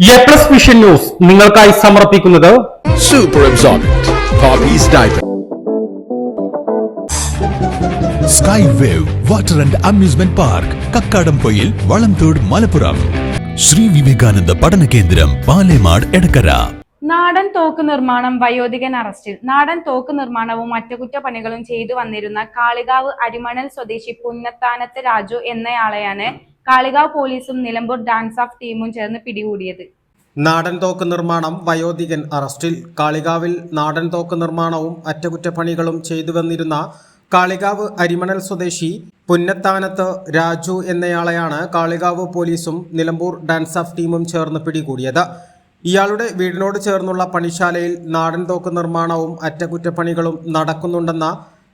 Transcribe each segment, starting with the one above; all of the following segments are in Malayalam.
എ പ്ലസ് വിഷൻ ന്യൂസ് നിങ്ങൾക്കായി സമർപ്പിക്കുന്നത് Super absorbent. Poppy's diaper. Sky wave water and amusement park Kakkadampoyil Valamthode Malappuram Shri Vivekananda പഠന കേന്ദ്രം പാലേമാട് എടക്കര നാടൻ തോക്ക് നിർമ്മാണം വയോധികൻ അറസ്റ്റിൽ നാടൻ തോക്ക് നിർമ്മാണവും അറ്റകുറ്റപ്പണികളും ചെയ്തു വന്നിരുന്ന കാളികാവ് അരിമണൽ സ്വദേശി പുന്നത്താനത്ത് രാജു എന്നയാളെയാണ് കാളികാവ് പോലീസും നിലമ്പൂർ ഡാൻസ് ഓഫ് ടീമും ചേർന്ന് പിടികൂടിയത്. നാടൻ തോക്ക് നിർമ്മാണം വയോധികൻ അറസ്റ്റിൽ. കാളികാവിൽ നാടൻ തോക്ക് നിർമ്മാണവും അറ്റകുറ്റപ്പണികളും ചെയ്തു വന്നിരുന്ന കാളികാവ് അരിമണൽ സ്വദേശി പുന്നത്താനത്ത് രാജു എന്നയാളെയാണ് കാളികാവ് പോലീസും നിലമ്പൂർ ഡാൻസ് ഓഫ് ടീമും ചേർന്ന് പിടികൂടിയത്. ഇയാളുടെ വീടിനോട് ചേർന്നുള്ള പണിശാലയിൽ നാടൻ തോക്ക് നിർമ്മാണവും അറ്റകുറ്റപ്പണികളും നടക്കുന്നുണ്ടെന്ന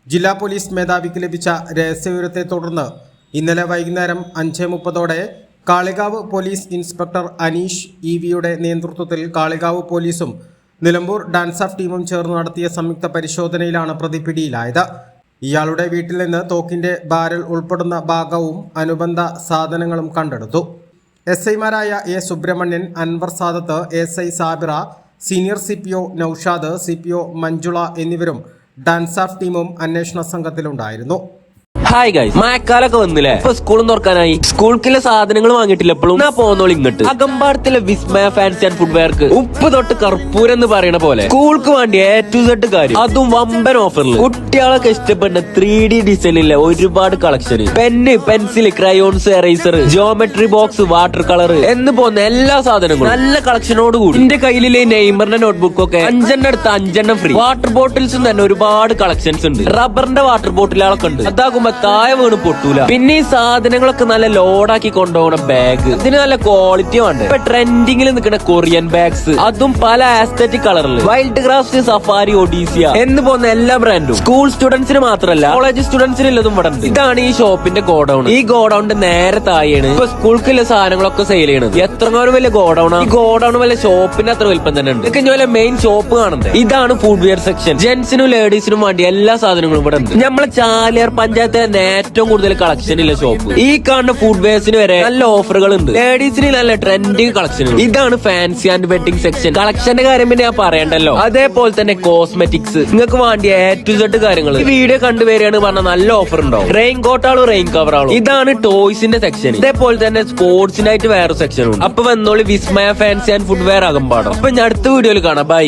ജില്ലാ പോലീസ് മേധാവിക്ക് ലഭിച്ച രഹസ്യവിവരത്തെ തുടർന്ന് ഇന്നലെ വൈകുന്നേരം അഞ്ച് മുപ്പതോടെ Kalikavu police inspector Aneesh E വിയുടെ നേതൃത്വത്തിൽ കാളികാവ് പോലീസും നിലമ്പൂർ ഡാൻസ് ഓഫ് ടീമും ചേർന്ന് നടത്തിയ സംയുക്ത പരിശോധനയിലാണ് പ്രതി പിടിയിലായത് ഇയാളുടെ വീട്ടിൽ നിന്ന് തോക്കിന്റെ ബാരൽ ഉൾപ്പെടുന്ന ഭാഗവും അനുബന്ധ സാധനങ്ങളും കണ്ടെടുത്തു. എസ് ഐമാരായ A Subrahmanian Anwar Sadath S I Sabira senior C P O Naushad C P O Manjula എന്നിവരും ഡാൻസ് ഓഫ് ടീമും അന്വേഷണ സംഘത്തിലുണ്ടായിരുന്നു. ഹായ് ഗൈസ് മഴക്കാലൊക്കെ വന്നില്ലേ? ഇപ്പൊ സ്കൂളും തുറക്കാനായി. സ്കൂൾക്കുള്ള സാധനങ്ങൾ വാങ്ങിയിട്ടില്ല എപ്പോഴും ഞാൻ പോകുന്നോളൂ ഇങ്ങോട്ട്. അകമ്പാടത്തിലെ വിസ്മയ ഫാൻസി ആൻഡ് ഫുഡ്വെയർക്ക് ഉപ്പ് തൊട്ട് കർപ്പൂരം എന്ന് പറയുന്ന പോലെ. സ്കൂൾക്ക് വേണ്ടി എ ടു സെഡ് കാര്യം. അതും വമ്പൻ ഓഫറിൽ കുട്ടികളൊക്കെ ഇഷ്ടപ്പെടുന്ന ത്രീ ഡി ഡിസൈനിലെ ഒരുപാട് collection pen pencil crayons eraser geometry box water colour എന്ന് പോകുന്ന എല്ലാ സാധനങ്ങളും. നല്ല കളക്ഷനോട് കൂടി. എന്റെ കയ്യിലെ നെയ്മറിന്റെ നോട്ട്ബുക്ക് ഒക്കെ. അഞ്ചെണ്ണം എടുത്ത് അഞ്ചെണ്ണം ഫ്രീ വാട്ടർ ബോട്ടിൽസും തന്നെ ഒരുപാട് കളക്ഷൻസ് ഉണ്ട്. റബ്ബറിന്റെ വാട്ടർ ബോട്ടിലുകളൊക്കെ ഉണ്ട്. അതാകുമ്പോ താഴെ വീണ് പൊട്ടൂല. പിന്നെ ഈ സാധനങ്ങളൊക്കെ നല്ല ലോഡാക്കി കൊണ്ടുപോകണ ബാഗ് ഇതിന് നല്ല ക്വാളിറ്റി ഉണ്ട്. ഇപ്പൊ ട്രെൻഡിങ്ങിൽ നിൽക്കുന്ന കൊറിയൻ ബാഗ്സ് അതും പല ആസ്തറ്റിക് കളറിൽ വൈൽഡ് ക്രാഫ്റ്റ് സഫാരി ഒഡീസിയ എന്ന് പോകുന്ന എല്ലാ ബ്രാൻഡും സ്കൂൾ സ്റ്റുഡൻസിന് മാത്രമല്ല കോളേജ് സ്റ്റുഡൻസിന് ഉള്ളതും ഇവിടെ ഇതാണ് ഈ ഷോപ്പിന്റെ ഗോഡൌൺ ഈ ഗോഡൌണിന്റെ നേരെ താഴെയാണ് ഇപ്പൊ സ്കൂൾക്കുള്ള സാധനങ്ങളൊക്കെ സെയിൽ ചെയ്യണത്. എത്രങ്ങാനും വലിയ ഗോഡൌൺ ഈ ഗോഡൌൺ വലിയ ഷോപ്പിന്റെ അത്ര വലിപ്പം തന്നെ ഉണ്ട്. ഇതൊക്കെ വല്ല മെയിൻ ഷോപ്പ് കാണുന്നത് ഇതാണ് ഫുഡ് വെയർ സെക്ഷൻ ജെന്റ്സിനും ലേഡീസിനും വേണ്ടി എല്ലാ സാധനങ്ങളും ഇവിടെ ഉണ്ട്. നമ്മളെ ചാലിയാർ പഞ്ചായത്തിലെ തന്നെ ഏറ്റവും കൂടുതൽ കളക്ഷൻ ഉള്ള ഷോപ്പ് ഈ കാണുന്ന ഫുഡ് വെയർസിന് വരെ നല്ല ഓഫറുകൾ ഉണ്ട് ലേഡീസിന് നല്ല ട്രെൻഡിങ് കളക്ഷൻ ഇതാണ് ഫാൻസി ആൻഡ് വെഡിങ് സെക്ഷൻ കളക്ഷന്റെ കാര്യം പിന്നെ ഞാൻ പറയണ്ടല്ലോ. അതേപോലെ തന്നെ കോസ്മെറ്റിക്സ് നിങ്ങൾക്ക് വേണ്ടിയ എ ടു സെഡ് കാര്യങ്ങൾ ഈ വീഡിയോ കണ്ടുവരികയാണ് പറഞ്ഞ നല്ല ഓഫർ ഉണ്ടോ റെയിൻ കോട്ടാളും റെയിൻ കവറാളും ഇതാണ് ടോയ്സിന്റെ സെക്ഷൻ ഇതേപോലെ തന്നെ സ്പോർട്സിനായിട്ട് വേറെ സെക്ഷൻ ഉണ്ട്. അപ്പൊ വന്നോളി Vismaya fancy and footwear ആകുമ്പാടോ അപ്പൊ ഞാൻ അടുത്ത വീഡിയോയിൽ കാണാം. ബൈ